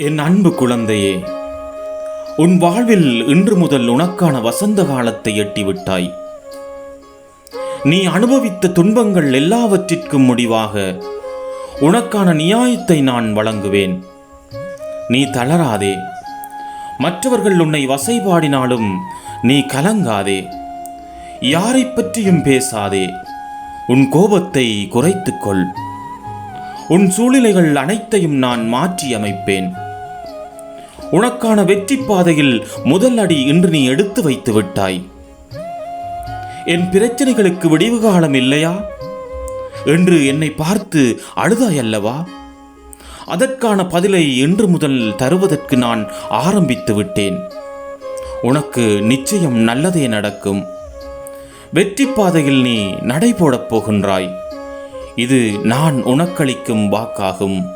என் அன்பு குழந்தையே உன் வாழ்வில் இன்று முதல் உனக்கான வசந்த காலத்தை எட்டிவிட்டாய். நீ அனுபவித்த துன்பங்கள் எல்லாவற்றிற்கும் முடிவாக உனக்கான நியாயத்தை நான் வழங்குவேன். நீ தளராதே. மற்றவர்கள் உன்னை வசைபாடினாலும் நீ கலங்காதே. யாரை பற்றியும் பேசாதே. உன் கோபத்தை குறைத்துக்கொள். உன் சூழ்நிலைகள் அனைத்தையும் நான் மாற்றி அமைப்பேன் உனக்கான வெற்றி பாதையில் முதல் அடி இன்று நீ எடுத்து வைத்து விட்டாய். என் பிரச்சனைகளுக்கு விடிவு காலம் இல்லையா? என்று என்னை பார்த்து அழுதாய் அல்லவா? அதற்கான பதிலை இன்று முதல் தருவதற்கு நான் ஆரம்பித்து விட்டேன். உனக்கு நிச்சயம் நல்லதே நடக்கும். வெற்றி பாதையில் நீ நடைபோடப் போகின்றாய். இது நான் உனக்களிக்கும் வாக்காகும்.